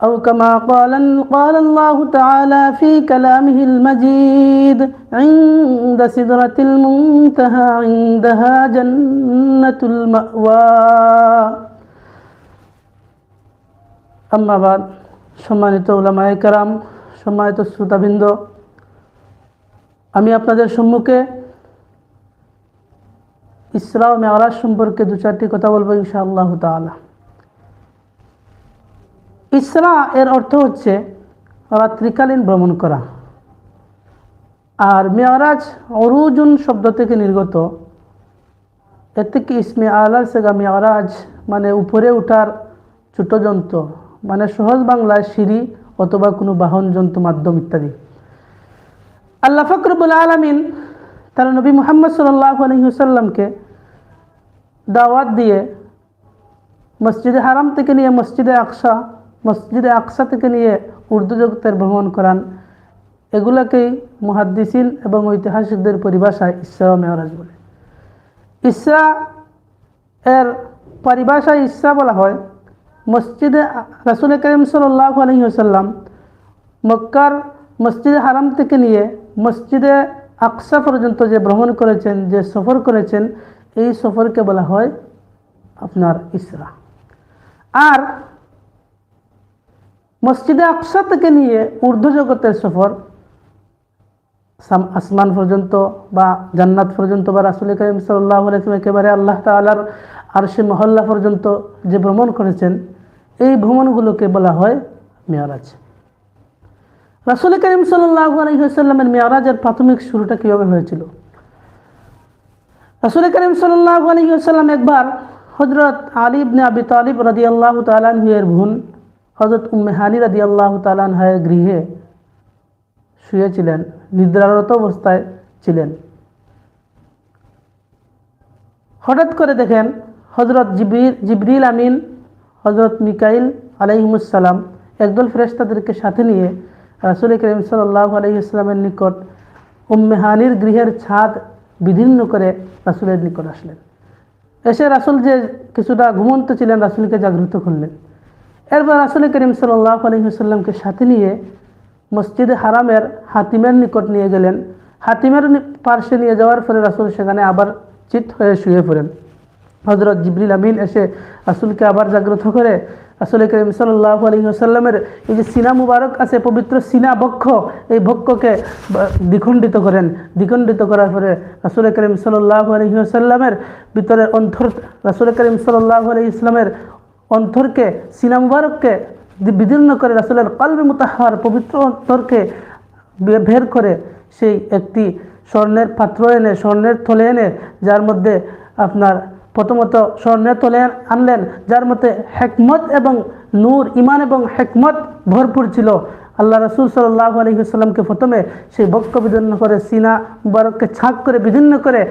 أو كما قال قال الله تعالى في كلامه المجيد عند سدرة المنتهى عندها جنة المأوى আম্মাবাদ সম্মানিত ওলামায় কারাম সম্মানিত শ্রোতাবৃন্দ আমি আপনাদের সম্মুখে ইসরা ও মেয়ারাজ সম্পর্কে দু চারটি কথা বলবো ইনশাআল্লাহ তাআলা ইসরা এর অর্থ হচ্ছে রাত্রিকালীন ভ্রমণ করা। আর মেয়ারাজ অরুজুন শব্দ থেকে নির্গত। এর থেকে ইসমে আলার সেগা মেয়ারাজ মানে উপরে ওঠার ছোট যন্ত্র মানে সহজ বাংলায় সিঁড়ি অথবা কোনো বাহন, যন্ত্র, মাধ্যম ইত্যাদি। আল্লাহ ফকরবুল আলমিন তার নবী মোহাম্মদ সাল্লাহ আলহিহসাল্লামকে দাওয়াত দিয়ে মসজিদে হারাম থেকে নিয়ে মসজিদে আকসা মসজিদে আকসা থেকে নিয়ে উর্দু জগতের ভ্রমণ করান। এগুলাকেই মুহাদ্দিসিন এবং ঐতিহাসিকদের পরিভাষায় ইসরা মেয়রাজ বলে। ইসরা এর পরিভাষায় ইসরা বলা হয়। মসজিদে রাসুল করিম সাল্লাহ আলহিহাসাল্লাম মক্কার মসজিদে হারাম থেকে নিয়ে মসজিদে আকসা পর্যন্ত যে ভ্রমণ করেছেন, যে সফর করেছেন, এই সফরকে বলা হয় আপনার ইসরা। আর মসজিদে আকসা থেকে নিয়ে ঊর্ধ্ব জগতের সফর আসমান পর্যন্ত বা জান্নাত পর্যন্ত বা রাসুল করিম সাল্লাহ আলাইসলাম একেবারে আল্লাহ তালার আর সে মহল্লা পর্যন্ত যে ভ্রমণ করেছেন, এই ভ্রমণগুলোকে বলা হয় মেয়ারাজ রাসুল করিম সাল্লাহ আলহিহাস্লামের মেয়ারাজের প্রাথমিক শুরুটা কীভাবে হয়েছিল? রাসুল করিম সাল্লাহ আলহিহাস্লাম একবার হজরত আলিবনে আবি তালিব রাদি আল্লাহ তালানহের বোন হজরত উম্মেহানি রাদি আল্লাহ তালানহের গৃহে শুয়েছিলেন, নিদ্রারত অবস্থায় ছিলেন। হঠাৎ করে দেখেন হজরত জিবির জিবরিল আমিন হজরত মিকাইল আলাইহিমুসালাম একদল ফেরেস্তাদেরকে সাথে নিয়ে রাসুল করিম সাল্লাহ আলহিহাস্লামের নিকট উম্মেহানির গৃহের ছাদ বিধিন্ন করে রাসুলের নিকট আসলেন। এসে রাসুল যে কিছুটা ঘুমন্ত ছিলেন, রাসুলকে জাগ্রত করলেন। এরপর রাসুল করিম সাল্লাহ আলহিহাস্লামকে সাথে নিয়ে মসজিদে হারামের হাতিমের নিকট নিয়ে গেলেন। হাতিমের পার্শ্বে নিয়ে যাওয়ার পরে রাসুল সেখানে আবার চিত হয়ে শুয়ে পড়েন। হজরত জিবরিল আমিন এসে রাসুলকে আবার জাগ্রত করে রাসুল করিম সাল্লাহ আলহিহাসাল্লামের এই যে সিনা মুবারক আছে, পবিত্র সিনা বক্ষ, এই বক্ষকে দ্বিখণ্ডিত করেন। দ্বিখণ্ডিত করার পরে রাসুল করিম সাল্লাহ আলহিহাসাল্লামের ভিতরে অন্তর রাসুল করিম সাল্লাহ আলহি ইসলামের অন্তরকে সিনা মুবারককে বিদীর্ণ করে, রাসুলের কালবে মুতাহার, পবিত্র অন্তরকে বের করে সেই একটি স্বর্ণের পাত্র এনে, স্বর্ণের থলে এনে, যার মধ্যে আপনার প্রথমত স্বর্ণের থলে আনলেন, যার মধ্যে হেকমত এবং নূর ইমান এবং হেকমত ভরপুর ছিল। আল্লাহ রসুল সাল্লাহ আলহিসাল্লামকে প্রথমে সেই বক্ষ বিদীর্ণ করে, সিনা মুবারককে ছাক করে, বিদীর্ণ করে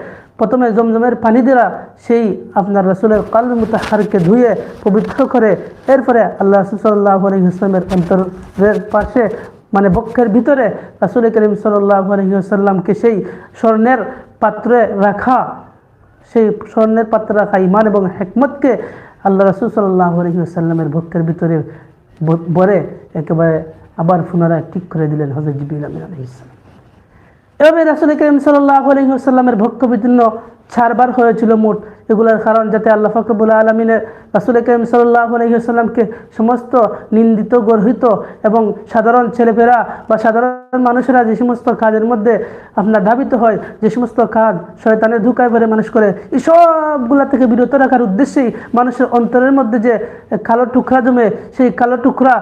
প্রথমে জমজমের পানি দেওয়া সেই আপনার রসুলের কাল মুতাহারকে ধুয়ে, পবিত্র করে, এরপরে আল্লাহ রসুল সাল্লাহ আলহিহাস্লামের অন্তরের পাশে মানে বক্ষের ভিতরে রাসুল করিম সাল্লাহ আলহিহাস্লামকে সেই স্বর্ণের পাত্রে রাখা, সেই স্বর্ণের পাত্রে রাখা ইমান এবং হেকমতকে আল্লাহ রসুল সাল্লাহ আলহিহাস্লামের বক্ষের ভিতরে বরে একেবারে আবার পুনরায় ঠিক করে দিলেন হজরত জিবিল আমিন আলহিসাম এভাবে রাসুল করিম সাল্লাহ আলহিহাস্লামের ভক্ত বিদীর্ণ ছাড়বার হয়েছিল মোট। এগুলোর কারণ যাতে আল্লাহ ফকরবুল আলমিনের রাসুল করিম সাল্লাহ আলহিহাস্লামকে সমস্ত নিন্দিত, গর্হিত এবং সাধারণ ছেলেপেরা বা সাধারণ মানুষেরা যে সমস্ত কাজের মধ্যে আপনার ধাবিত হয়, যে সমস্ত কাজ শয়তানের ধুকায় ভরে মানুষ করে, এই সবগুলা থেকে বিরত রাখার উদ্দেশ্যেই মানুষের অন্তরের মধ্যে যে কালো টুকরা জমে, সেই কালো টুকরা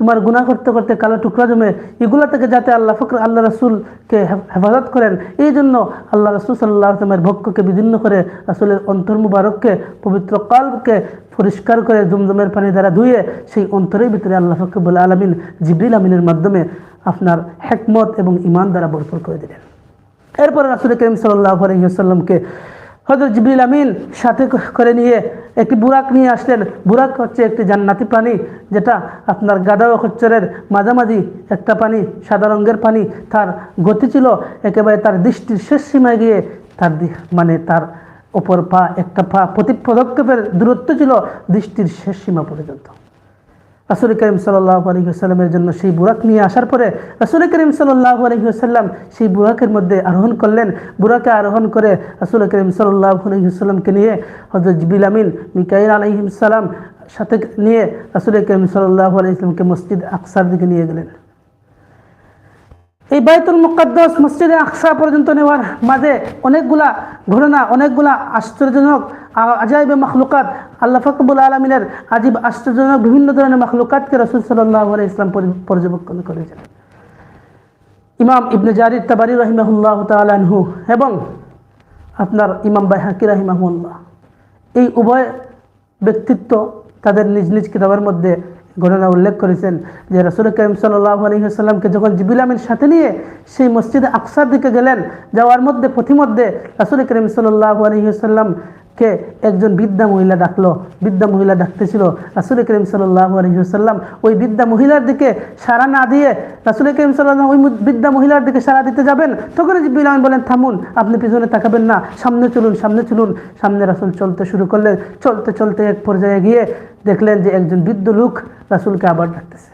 তোমার গুণা করতে করতে কালো টুকরা জমে, এগুলো থেকে যাতে আল্লাহ ফকর, আল্লাহ রসুলকে হেফাজত করেন, এই জন্য আল্লাহ রসুল সাল্লাহ আসলামের ভক্ষকে বিভিন্ন করে রাসুলের অন্তর মুবারককে, পবিত্র কালকে পরিষ্কার করে জমজমের পানি দ্বারা ধুয়ে, সেই অন্তরের ভিতরে আল্লাহ ফকরবুল আলমিন, জিবরিল আমিনের মাধ্যমে আপনার হেকমত এবং ইমান দ্বারা ভরপুর করে দিলেন। এরপরে রাসুল করিম সাল্লাহ আলহিহাসাল্লামকে হজরত জিবরিল আমিন সাথে করে নিয়ে একটি বুরাক নিয়ে আসলেন। বুরাক হচ্ছে একটি জান্নাতি প্রাণী, যেটা আপনার গাদা ও খচ্চরের মাঝামাঝি একটা পানি সাদা রঙের পানি তার গতি ছিল একেবারে তার দৃষ্টির শেষ সীমায় গিয়ে তার মানে তার ওপর পা, একটা পা প্রতি পদক্ষেপের দূরত্ব ছিল দৃষ্টির শেষ সীমা পর্যন্ত। রাসুল করিম সাল্লাহ আলহিহাস্লামের জন্য সেই বুরাক নিয়ে আসার পরে রাসুল করিম সাল্লাহ আলহিহাস্লাম সেই বুরাকের মধ্যে আরোহণ করলেন। বুরাকে আরোহণ করে রাসুল করিম সাল্লাহ আলহিহাস্লামকে নিয়ে হজরত জিবিল আমিন, মিকাইল আলহিমসালাম সাথে নিয়ে রাসুল করিম সাল্লাহ আলহিহাস্লামকে মসজিদ আকসার দিকে নিয়ে গেলেন। এই বাইতুল মুকাদ্দাস মসজিদে আকসা পর্যন্ত নেওয়ার মাঝে অনেকগুলা ঘটনা, অনেকগুলা আশ্চর্যজনক, আজাইবে মখলুকাত, আল্লাহ ফকবুল আলমিনের আজীব আশ্চর্যজনক বিভিন্ন ধরনের মখলুকাতকে রসুল সাল্লাহ ইসলাম পর্যবেক্ষণ করেছেন। ইমাম ইবনে জারির তাবারি রহিমাহুল্লাহ তালানহু এবং আপনার ইমাম বাইহাকি রাহিমাহুল্লাহ। এই উভয় ব্যক্তিত্ব তাদের নিজ নিজ কিতাবের মধ্যে ঘটনা উল্লেখ করেছেন যে রসুল করিম সাল্লাহ আলহিহাস্লামকে যখন জিবিল সাথে নিয়ে সেই মসজিদে আকসার দিকে গেলেন, যাওয়ার মধ্যে, পথিমধ্যে রসুল করিম সাল্লাহ আলহিহাস্লামকে একজন বৃদ্ধা মহিলা ডাকলো। বৃদ্ধা মহিলা ডাকতেছিল রাসুল করিম সাল্লাহ আলহিহাস্লাম ওই বৃদ্ধা মহিলার দিকে সারা না দিয়ে রাসুল করিম সাল্লাহ ওই বৃদ্ধা মহিলার দিকে সাড়া দিতে যাবেন? তখন আমিন বলেন, থামুন, আপনি পিছনে তাকাবেন না, সামনে চলুন সামনে চলুন। সামনে রাসুল চলতে শুরু করলেন। চলতে চলতে এক পর্যায়ে গিয়ে দেখলেন যে একজন বৃদ্ধ লোক রাসুলকে আবার ডাকতেছে।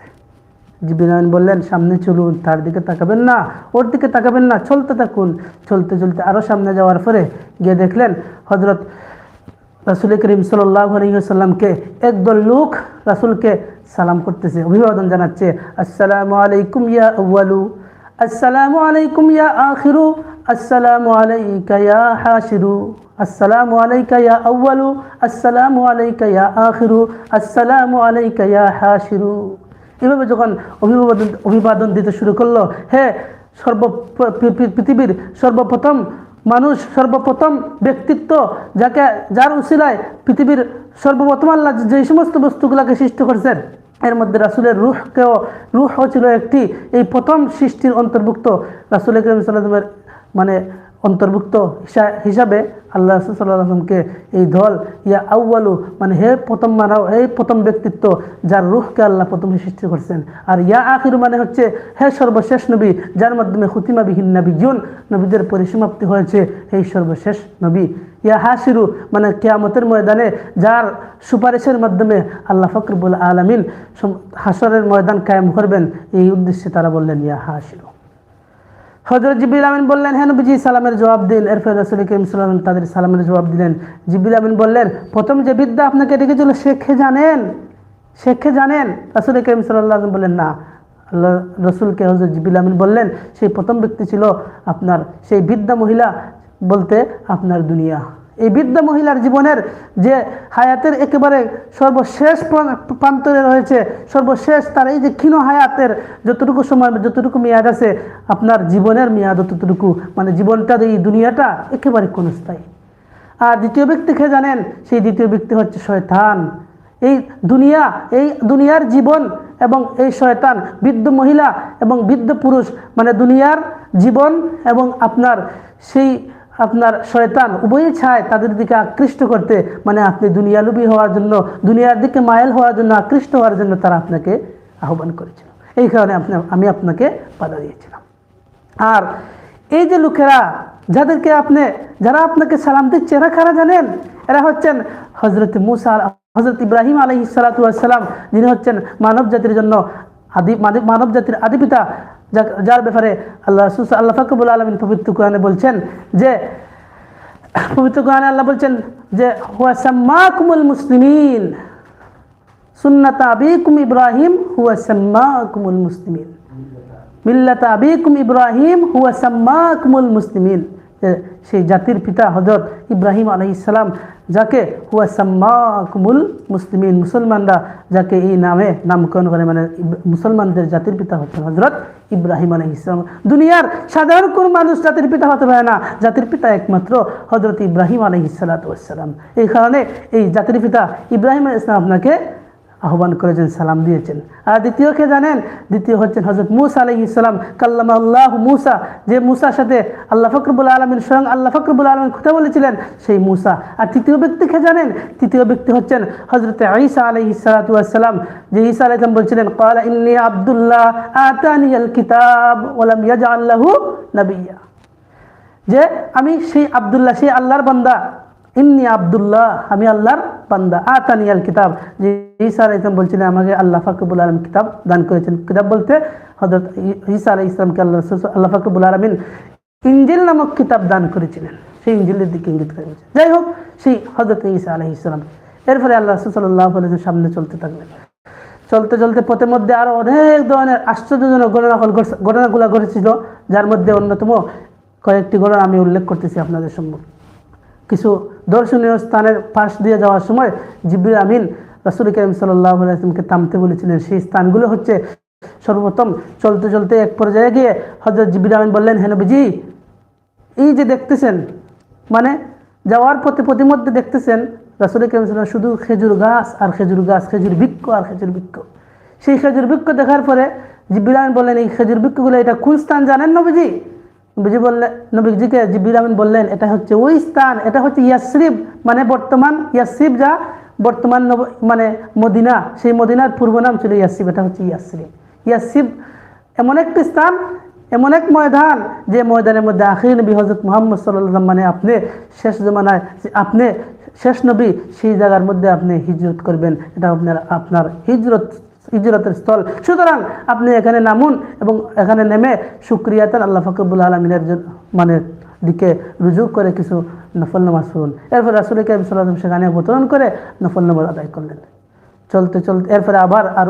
জিবিল আমিন বললেন, সামনে চলুন, তার দিকে তাকাবেন না, ওর দিকে তাকাবেন না, চলতে থাকুন। চলতে চলতে আরও সামনে যাওয়ার পরে গিয়ে দেখলেন হজরত রাসুল করিম সাল্লাহ একদল লোক রাসুলকে সালাম করতেছে, অভিবাদন জানাচ্ছে, আসসালামু আলাইকুম ইয়া আউ্বালু আসসালামু আলাইকুম ইয়া আখিরু, আসসালামু আলাইকা ইয়া হাসিরু আসসালামু আলাইকা ইয়া আউ্বালু আসসালামু আলাইকা ইয়া আখিরু, আসসালামু আলাইকা ইয়া হাসিরু এভাবে যখন অভিবাদন অভিবাদন দিতে শুরু করল হ্যাঁ সর্ব পৃথিবীর সর্বপ্রথম মানুষ, সর্বপ্রথম ব্যক্তিত্ব যাকে যার উসিলায় পৃথিবীর সর্বপ্রথম আল্লাহ যে সমস্ত বস্তুগুলোকে সৃষ্টি করেছেন, এর মধ্যে রাসুলের রুহকেও রুহ ছিল একটি এই প্রথম সৃষ্টির অন্তর্ভুক্ত। রাসুল করিম সাল্লামের মানে অন্তর্ভুক্ত হিসাবে আল্লাহ সাল্লামকে এই দল ইয়া আউ্বালু মানে হে প্রথম মানব হে প্রথম ব্যক্তিত্ব যার রুহকে আল্লাহ প্রথমে সৃষ্টি করছেন। আর ইয়া আখিরু মানে হচ্ছে হে সর্বশেষ নবী, যার মাধ্যমে খুতিমাবিহীন নবী জুন নবীদের পরিসমাপ্তি হয়েছে এই সর্বশেষ নবী। ইয়া হাসিরু মানে কেয়ামতের ময়দানে, যার সুপারিশের মাধ্যমে আল্লাহ ফকরবুল আলমিন হাসরের ময়দান কায়েম করবেন, এই উদ্দেশ্যে তারা বললেন, ইয়া হাসিরু হজরত জিবিল আমিন বললেন হ্যাঁ নবীজি, সালামের জবাব দিন। এরপর রসুল করিম সালাম তাদের সালামের জবাব দিলেন। জিবিল আমিন বললেন, প্রথম যে বিদ্যা আপনাকে রেখেছিল শেখে জানেন? শেখে জানেন? রসুল করিম সাল্লাহ বললেন, না। আল্লাহ রসুলকে হজরত জিবিল আমিন বললেন, সেই প্রথম ব্যক্তি ছিল আপনার, সেই বিদ্যা মহিলা বলতে আপনার দুনিয়া। এই বৃদ্ধ মহিলার জীবনের যে হায়াতের একেবারে সর্বশেষ প্রান- প্রান্তরে রয়েছে, সর্বশেষ তার এই যে ক্ষীণ হায়াতের যতটুকু সময়, যতটুকু মেয়াদ আছে, আপনার জীবনের মেয়াদ ততটুকু মানে জীবনটা এই দুনিয়াটা একেবারে ক্ষণস্থায়ী। আর দ্বিতীয় ব্যক্তিকে জানেন? সেই দ্বিতীয় ব্যক্তি হচ্ছে শয়তান। এই দুনিয়া, এই দুনিয়ার জীবন এবং এই শয়তান, বৃদ্ধ মহিলা এবং বৃদ্ধ পুরুষ মানে দুনিয়ার জীবন এবং আপনার সেই আপনার শয়তান উভয়ই চায় তাদের দিকে আকৃষ্ট করতে। মানে আপনি দুনিয়ালুবী হওয়ার জন্য, দুনিয়ার দিকে মায়েল হওয়ার জন্য, আকৃষ্ট হওয়ার জন্য তারা আপনাকে আহ্বান করেছিল। এই কারণে আপনি, আমি আপনাকে বাধা দিয়েছিলাম। আর এই যে লোকেরা, যাদেরকে আপনি, যারা আপনাকে সালাম দিচ্ছে, এরা কারা জানেন? এরা হচ্ছেন হজরত মুসা হজরত ইব্রাহিম আলহি সালাতাম যিনি হচ্ছেন মানব জাতির জন্য আদি, মানব- জাতির আদি পিতা। যা- যার ব্যাপারে আল্লাহ সুস আল্লাহ ফাকবুল আলমিন পবিত্র কোরআনে বলছেন যে, পবিত্র কোরআনে আল্লাহ বলছেন যে, হুয়া সাম্মাকুমুল মুসলিমিন, সুন্নাত আবিকুম ইব্রাহিম, হুয়া সাম্মাকুমুল মুসলিমিন, মিল্লাত আবিকুম ইব্রাহিম, হুয়া সাম্মাকুমুল মুসলিমিন। সেই জাতির পিতা হজরত ইব্রাহিম আলহিসাল্লাম যাকে হুয়া সাম্মাকুমুল মুসলিমিন, মুসলমানরা যাকে এই নামে নামকরণ করে মানে মুসলমানদের জাতির পিতা হচ্ছেন হজরত ইব্রাহিম আলহিসাম দুনিয়ার সাধারণ কোন মানুষ জাতির পিতা হতে পারে না, জাতির পিতা একমাত্র হজরত ইব্রাহিম আলহিসাল্লাম এই কারণে এই জাতির পিতা ইব্রাহিম আল ইসলাম আপনাকে আহ্বান করেছেন, সালাম দিয়েছেন। আর দ্বিতীয় কে জানেন? দ্বিতীয় হচ্ছেন হজরত মুসা আলহ ইসলাম কাল্লামা আল্লাহ মুসা। যে মুসার সাথে আল্লাহ ফকরবুল আলমিন স্বয়ং আল্লাহ ফকরবুল আলমিন কথা বলেছিলেন, সেই মুসা। আর তৃতীয় ব্যক্তিকে জানেন? তৃতীয় ব্যক্তি হচ্ছেন হজরত ঈসা আলহ সালাতাম যে ঈসা আলাইসলাম বলছিলেন কালা ইন্নি আবদুল্লাহ আতানি আল কিতাব ওলাম আল্লাহু নবিয়া যে আমি সেই আবদুল্লাহ, সেই আল্লাহর বান্দা। ইন্নি আবদুল্লাহ, আমি আল্লাহর বান্দা। আতানিয়াল কিতাব। যে ঈসা আলাই ইসলাম বলছিলেন, আমাকে আল্লাহ ফাকবুল আলম কিতাব দান করেছেন। কিতাব বলতে হজরত ঈসা আলাই ইসলামকে আল্লাহ আল্লাহ ফাকবুল আলমিন ইঞ্জিল নামক কিতাব দান করেছিলেন। সেই ইঞ্জিলের দিকে ইঙ্গিত করে। যাই হোক, সেই হজরত ঈসা আলাই ইসলাম এর ফলে আল্লাহ রসুল সাল্লাহ আলাইহি সামনে চলতে থাকলেন। চলতে চলতে পথের মধ্যে আরও অনেক ধরনের আশ্চর্যজনক ঘটনা ঘটনাগুলো ঘটেছিল, যার মধ্যে অন্যতম কয়েকটি ঘটনা আমি উল্লেখ করতেছি আপনাদের সম্মুখে। কিছু দর্শনীয় স্থানের পাশ দিয়ে যাওয়ার সময় জিবির আমিন রাসুল করিম সাল্লামকে থামতে বলেছিলেন। সেই স্থানগুলো হচ্ছে সর্বপ্রথম চলতে চলতে এক পর্যায়ে গিয়ে হজরত জিবির আমিন বললেন হেনবিজি এই যে দেখতেছেন মানে যাওয়ার পথে প্রতিমধ্যে দেখতেছেন, রাসুল করিম শুধু খেজুর গাছ আর খেজুর গাছ, খেজুর বৃক্ষ আর খেজুর বৃক্ষ। সেই খেজুর বৃক্ষ দেখার পরে জিবির আমিন বললেন, এই খেজুর বৃক্ষগুলো এটা কোন স্থান জানেন নবীজি? নবীজি বললেন নবীজিকে জিবির আমিন বললেন, এটা হচ্ছে ওই স্থান, এটা হচ্ছে ইয়াসরিব। মানে বর্তমান ইয়াসরিব যা, বর্তমান মানে মদিনা, সেই মদিনার পূর্ব নাম ছিল ইয়াসিব এটা হচ্ছে ইয়াসরিব। ইয়াসিব এমন একটি স্থান, এমন এক ময়দান, যে ময়দানের মধ্যে আখির নবী হজরত মোহাম্মদ সাল্লাম মানে আপনি শেষ জমানায় আপনি শেষ নবী, সেই জায়গার মধ্যে আপনি হিজরত করবেন। এটা আপনার আপনার হিজরত হিজরতের স্থল। সুতরাং আপনি এখানে নামুন এবং এখানে নেমে সুক্রিয়াতান আল্লাহ ফকরবুল আলমিনের মানে দিকে রুজু করে কিছু নফল নামাজ পড়ুন। এরপর রাসুল কাইম সাল্লাম সেখানে অবতরণ করে নফল নামাজ আদায় করলেন। চলতে চলতে এরপরে আবার আর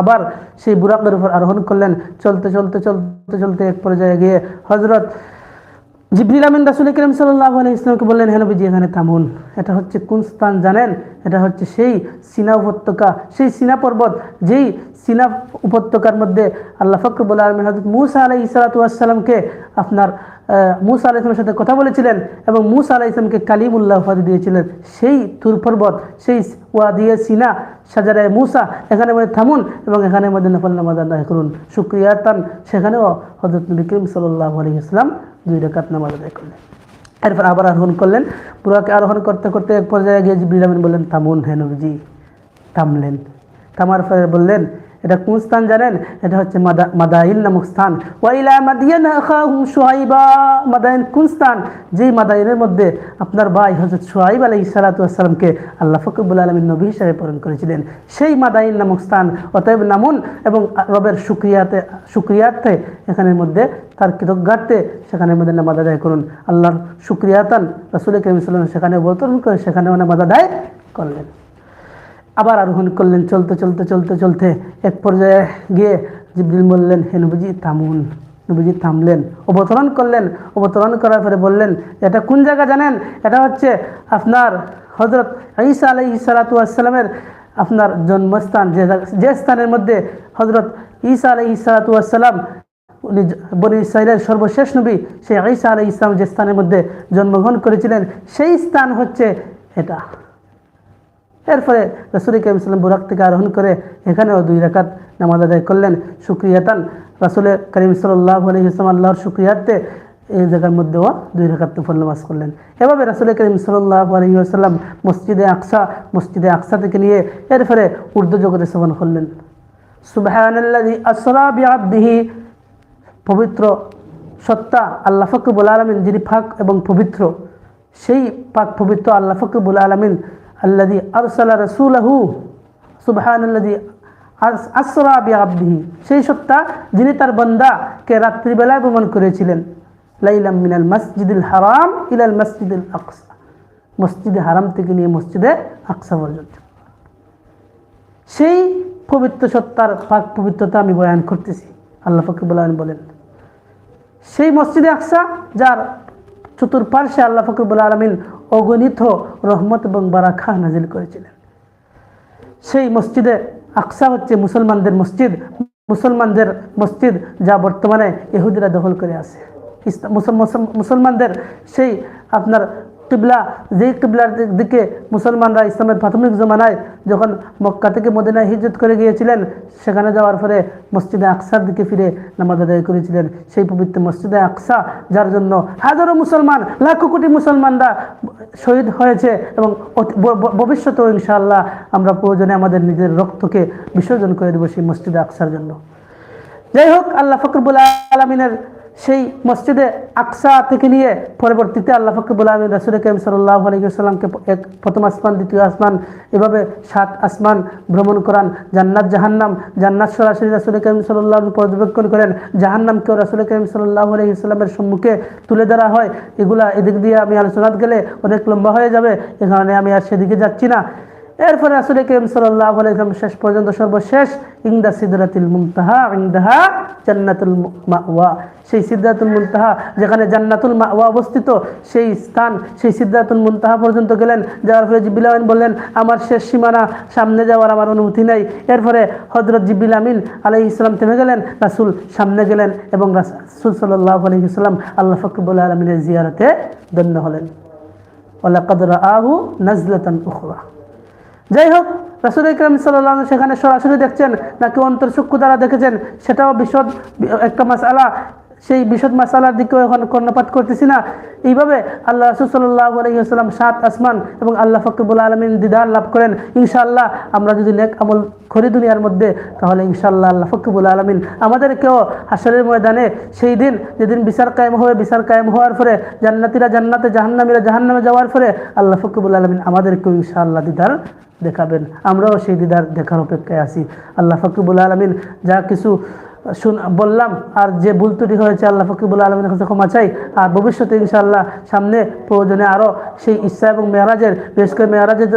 আবার সেই বুরাকের উপর আরোহণ করলেন। চলতে চলতে চলতে চলতে এক পর্যায়ে গিয়ে হজরত জিবরিল আমিন রাসুল করিম সাল্লাহ আলি ইসলামকে বললেন হেন বিজি এখানে থামুন। এটা হচ্ছে কোন স্থান জানেন? এটা হচ্ছে সেই সিনা উপত্যকা, সেই সিনা পর্বত, যেই সিনা উপত্যকার মধ্যে আল্লাহ ফকরবুল আলমিন হজরত মুসা আলাই ইসালাতামকে আপনার মুসা আলাহ ইসলামের সাথে কথা বলেছিলেন এবং মুসা আলাহ ইসলামকে কালিমুল্লাহ উপাধি দিয়েছিলেন। সেই তুর পর্বত, সেই ওয়াদিয়ে সিনা সাজারায় মুসা, এখানে মধ্যে থামুন এবং এখানে মধ্যে নফল নামাজ আদায় করুন। শুক্রিয়াতান সেখানেও হজরত নবী করিম সাল্লাহ আলী ইসলাম দুই রেখাত নামাজ আদায় করলেন। এরপর আবার আরোহণ করলেন। পুরাকে আরোহণ করতে করতে এক পর্যায়ে গিয়ে জিবরিল আমিন বললেন, থামুন হেনবজি তামলেন থামলেন। থামার পরে বললেন এটা কোন স্থান জানেন? এটা হচ্ছে মাদা- মাদাইন নামক স্থান। ওয়াইলা মাদিয়ান আখাহুম শুআইবা মাদাইন কোন স্থান? যেই মাদাইনের মধ্যে আপনার ভাই হযরত শুআইব আলাইহিস সালাতু ওয়াসসালামকে আল্লাহ ফকরবুল আলামিন নবী হিসেবে প্রেরণ করেছিলেন। সেই মাদাইন নামক স্থান, অতএব নামুন এবং রবের শুক্রিয়াতে, শুক্রিয়ার্থে এখানের মধ্যে তার কৃতজ্ঞার্থে সেখানের মধ্যে নামাজ আদায় করুন। আল্লাহর শুক্রিয়াতান রাসূল করিম ওয়াসাল্লাম সেখানে অবতরণ করে সেখানেও নামাজ আদায় করলেন। আবার আরোহণ করলেন, চলতে চলতে চলতে চলতে। এক পর্যায়ে গিয়ে জিবরিল বললেন, হে নবীজি, থামুন। নবীজি থামলেন, অবতরণ করলেন। অবতরণ করার পরে বললেন, এটা কোন জায়গা জানেন? এটা হচ্ছে আপনার হজরত ঈসা আলাই সালাতামের আপনার জন্মস্থান। যে যে স্থানের মধ্যে হজরত ঈসা আলাই সালাতাম উনি বনি ইসরায়েলের সর্বশেষ নবী, সেই ঈসা আলাই ইসলাম যে স্থানের মধ্যে জন্মগ্রহণ করেছিলেন, সেই স্থান হচ্ছে এটা। এরপরে রসুল করিম সাল্লাম বুরাক থেকে আরোহণ করে এখানেও দুই রাকাত নামাজ আদায় করলেন। সুক্রিয়াতান রাসুল করিম সাল্লাহ আলহিসাম আল্লাহর সুক্রিয়াতে এই জায়গার মধ্যেও দুই রাকাত নফল নামাজ করলেন। এভাবে রাসুল করিম সাল্লাহ আলহিহাসাল্লাম মসজিদে আকসা মসজিদে আকসা থেকে নিয়ে এরপরে উর্দু জগতে শ্রবণ করলেন। সুবাহানাল্লাযী আসরা পবিত্র সত্তা আল্লাহ ফকরবুল আলমিন, যিনি ফাক এবং পবিত্র, সেই পাক পবিত্র আল্লাহ ফকরবুল আলমিন আল্লাদি আরসালা রসুলাহু সুবহান আল্লাদি আসরা বিআবদিহি। সেই সত্তা যিনি তার বন্দাকে রাত্রিবেলায় ভ্রমণ করেছিলেন। লাইলাম মিনাল মসজিদুল হারাম ইলাল মসজিদুল আকসা। মসজিদে হারাম থেকে নিয়ে মসজিদে আকসা পর্যন্ত। সেই পবিত্র সত্তার পাক পবিত্রতা আমি বয়ান করতেছি। আল্লাহ ফকরবুল আলম বলেন, সেই মসজিদে আকসা, যার চতুর্পার্শ্বে আল্লাহ ফকরবুল আলমিন অগণিত রহমত এবং বারাখা নাজিল করেছিলেন। সেই মসজিদে আকসা হচ্ছে মুসলমানদের মসজিদ। মুসলমানদের মসজিদ যা বর্তমানে ইহুদিরা দখল করে আছে। মুসল- মুসল- মুসলমানদের সেই আপনার কিবলা, যেই কিবলার দিকে মুসলমানরা ইসলামের প্রাথমিক জমানায় যখন মক্কা থেকে মদিনায় হিজরত করে গিয়েছিলেন, সেখানে যাওয়ার পরে মসজিদে আকসার দিকে ফিরে নামাজ আদায় করেছিলেন। সেই পবিত্র মসজিদে আকসা, যার জন্য হাজারো মুসলমান, লাখো কোটি মুসলমানরা শহীদ হয়েছে এবং অতি- ভ- ভ- ভবিষ্যতেও ইনশাআল্লাহ আমরা প্রয়োজনে আমাদের নিজের রক্তকে বিসর্জন করে দেবো সেই মসজিদে আকসার জন্য। যাই হোক, আল্লাহ ফকরবুল আলমিনের সেই মসজিদে আকসা থেকে নিয়ে পরবর্তীতে আল্লাহ ফকরবুল আলমিন রাসুল করিম সাল্লাহ আলহিসাল্লামকে এক প্রথম আসমান, দ্বিতীয় আসমান, এভাবে সাত আসমান ভ্রমণ করান। জান্নাত, জাহান্নাম, জান্নাত সরাসরি রাসুল করিম সাল্লাহ পর্যবেক্ষণ করেন। জাহান্নামকেও রাসুল করিম সাল্লাহ আলহিসাল্লামের সম্মুখে তুলে ধরা হয়। এগুলা এদিক দিয়ে আমি আলোচনাত গেলে অনেক লম্বা হয়ে যাবে, এ কারণে আমি আর সেদিকে যাচ্ছি না। এরপরে আসলে কেম সাল্লাহ আলাইসালাম শেষ পর্যন্ত সর্বশেষ ইংদা সিদরাতুল মুনতাহা ইংদাহা জান্নাতুল মাওয়া। সেই সিদ্ধাতুল মুনতাহা, যেখানে জান্নাতুল মাওয়া অবস্থিত, সেই স্থান, সেই সিদ্ধাতুল মুনতাহা পর্যন্ত গেলেন। যাওয়ার পরে জিবিল আমিন বললেন, আমার শেষ সীমানা সামনে যাওয়ার আমার অনুমতি নেই। এরপরে হজরত জিবিল আমিন আলাই ইসলাম থেমে গেলেন, রাসুল সামনে গেলেন এবং রাসুল সাল্লাহ আলহিসাল্লাম আল্লাহ ফকবুল আলমিনের জিয়ারতে ধন্য হলেন। ওলাকাদ আহু নাজলাতান উখরা। যাই হোক রাসুল ইকরাম সাল্লাহ সেখানে সরাসরি দেখছেন নাকি অন্তর অন্তর্চক্ষু দ্বারা দেখেছেন, সেটাও বিশদ একটা মাসালা সেই বিশদ মাসালার দিকেও এখন কর্ণপাত করতেছি না। এইভাবে আল্লাহ রসুল সাল্লাহ আলহিহাস্লাম সাত আসমান এবং আল্লাহ ফকরবুল আলমিন দিদার লাভ করেন। ইনশাআল্লাহ আমরা যদি নেক আমল করি দুনিয়ার মধ্যে, তাহলে ইনশাআল্লাহ আল্লাহ ফকরবুল আলমিন আমাদেরকেও হাসরের ময়দানে সেই দিন, যেদিন বিচার কায়েম হবে, বিচার কায়েম হওয়ার পরে, জান্নাতিরা জান্নাতে, জাহান্নামীরা জাহান্নামে যাওয়ার পরে আল্লাহ ফকরবুল আলমিন আমাদেরকেও ইনশাআল্লাহ দিদার দেখাবেন। আমরাও সেই দিদার দেখার অপেক্ষায় আছি। আল্লাহ ফকিবুল আলমিন যা কিছু বললাম, আর যে ভুল ত্রুটি হয়েছে, আল্লাহ ফকিবুল আলমের কাছে ক্ষমা চাই। আর ভবিষ্যতে ইনশাআল্লাহ সামনে প্রয়োজনে আরও সেই ইচ্ছা এবং মেয়ারাজের, বিশেষ করে মেয়ারাজের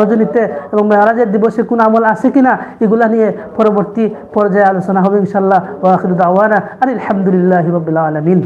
রজনীতে এবং মেয়ারাজের দিবসে কোন আমল আছে কিনা, এগুলা নিয়ে পরবর্তী পর্যায়ে আলোচনা হবে ইনশাআল্লাহ। ওয়াখির আওয়ানা আর আলহামদুলিল্লাহ রবিল আলমিন।